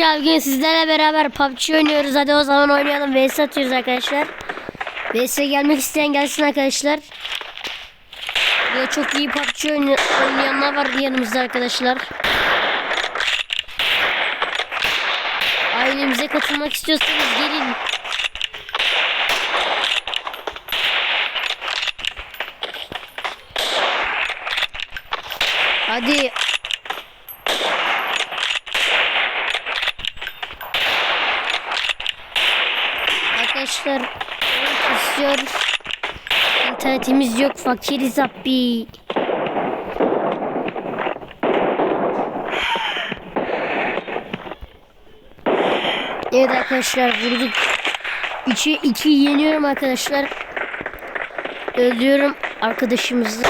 Arkadaşlar bugün sizlerle beraber PUBG oynuyoruz. Hadi o zaman oynayalım. VS atıyoruz arkadaşlar. VS gelmek isteyen gelsin arkadaşlar. Böyle çok iyi PUBG oyna- oynayanlar var yanımızda arkadaşlar. Ailemize katılmak istiyorsanız gelin. Hadi Arkadaşlar istiyor. İnternetimiz yok fakiriz abi. Evet arkadaşlar vurduk. 3'e 2 yeniyorum arkadaşlar. Öldürüyorum arkadaşımızı.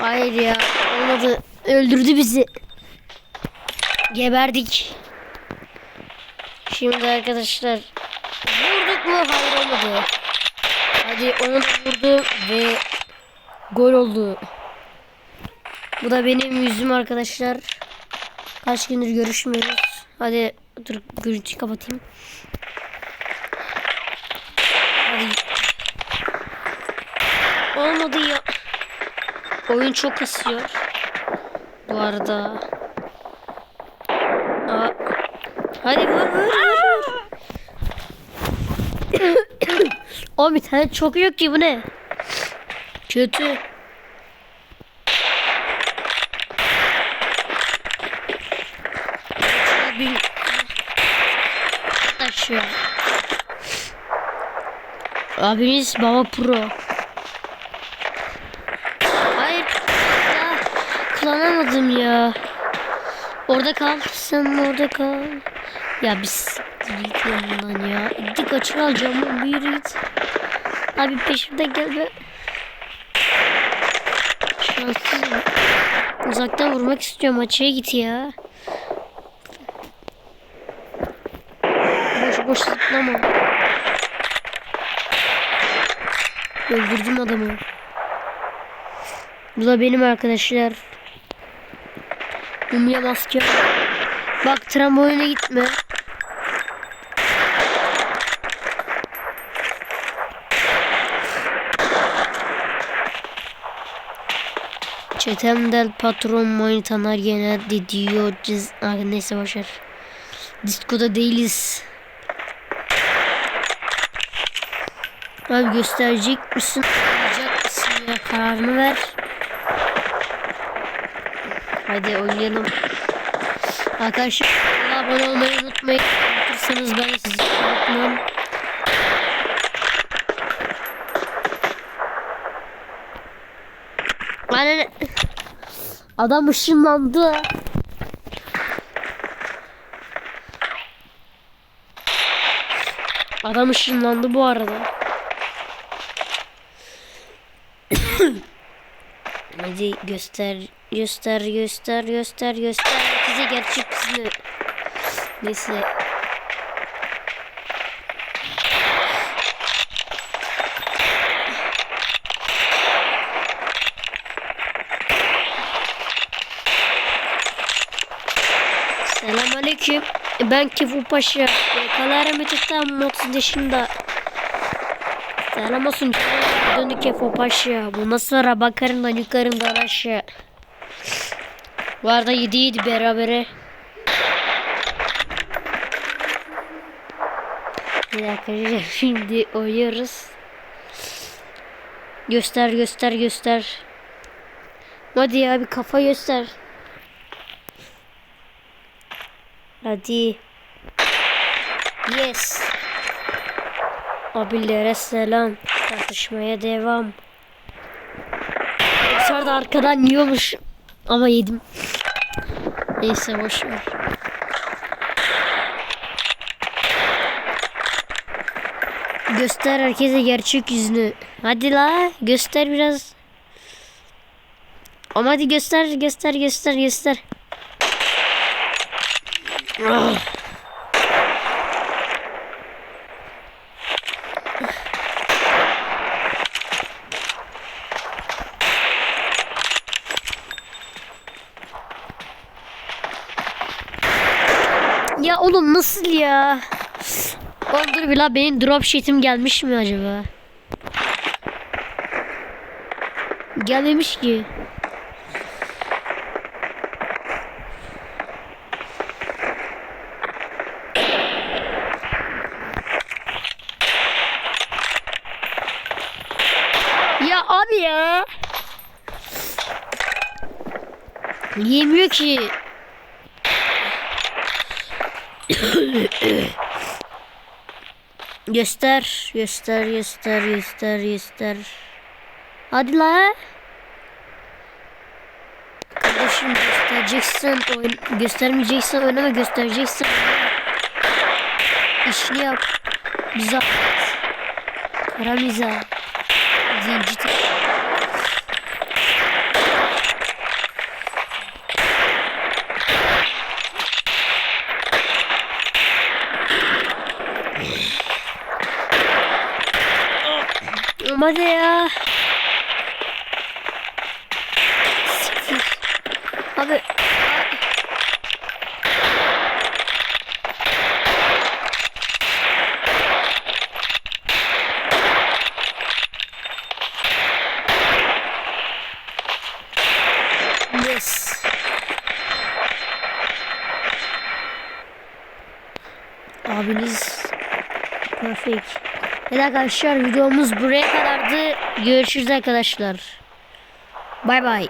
Hayır ya olmadı. Öldürdü bizi. Geberdik. Şimdi arkadaşlar vurduk mu? Hayır olmadı. Hadi onu vurdu ve gol oldu. Bu da benim yüzüm arkadaşlar. Kaç gündür görüşmüyoruz. Hadi dur görüntüyü kapatayım. Hadi. Olmadı ya. Oyun çok kasıyor. Bu arada. Hadi vur vur vur. vur. o bir tane çok yok ki bu ne? Kötü. Bir... Aşağı. Abimiz baba pro. Hayır. Ya, kullanamadım ya. Orada kal. Sen orada kal. Ya biz git yanından ya. Gittik açık alacağım. Yürü git. Abi peşimden gel be. Şanssızım. Uzaktan vurmak istiyorum. Açığa git ya. Boş boş zıplama. Öldürdüm adamı. Bu da benim arkadaşlar. Umya maske. Bak tramboline gitme. Çetem del patron manitalar genelde diyor. Ciz... Ah, neyse boşver. Diskoda değiliz. Abi gösterecek misin? Alacak mısın ya? Kararını ver. Hadi oynayalım. Arkadaşlar abone olmayı unutmayın. Unutursanız ben sizi unutmam. Bana Adam ışınlandı. Adam ışınlandı bu arada. Hadi göster, göster, göster, göster, göster. Herkese gerçek yüzünü. Neyse. Selamünaleyküm. Ben Kefu Paşa. Yakalarım öteden 30 yaşında. Selam olsun. Dönük Kefu Paşa. Bundan sonra bakarım da yukarımdan aşağı. Bu arada 7 7 berabere. Bir dakika şimdi oynuyoruz. Göster göster göster. Hadi ya bir kafa göster. Hadi. Yes. Abilere selam. Tartışmaya devam. Yoksa da arkadan yiyormuş. Ama yedim. Neyse boş ver. Göster herkese gerçek yüzünü. Hadi la göster biraz. Ama hadi göster göster göster göster. Ya oğlum nasıl ya? Oğlum dur bir la benim drop sheet'im gelmiş mi acaba? Gelmemiş ki. Yemiyor ki. göster, göster, göster, göster, göster. Hadi la. Kardeşim göstereceksin, oyn göstermeyeceksin, oynama göstereceksin. İşini yap. Bize Karamiza. Zenci Hadi ya. Siktir. Yes. Perfect. Evet arkadaşlar videomuz buraya kadardı. Görüşürüz arkadaşlar. Bay bay.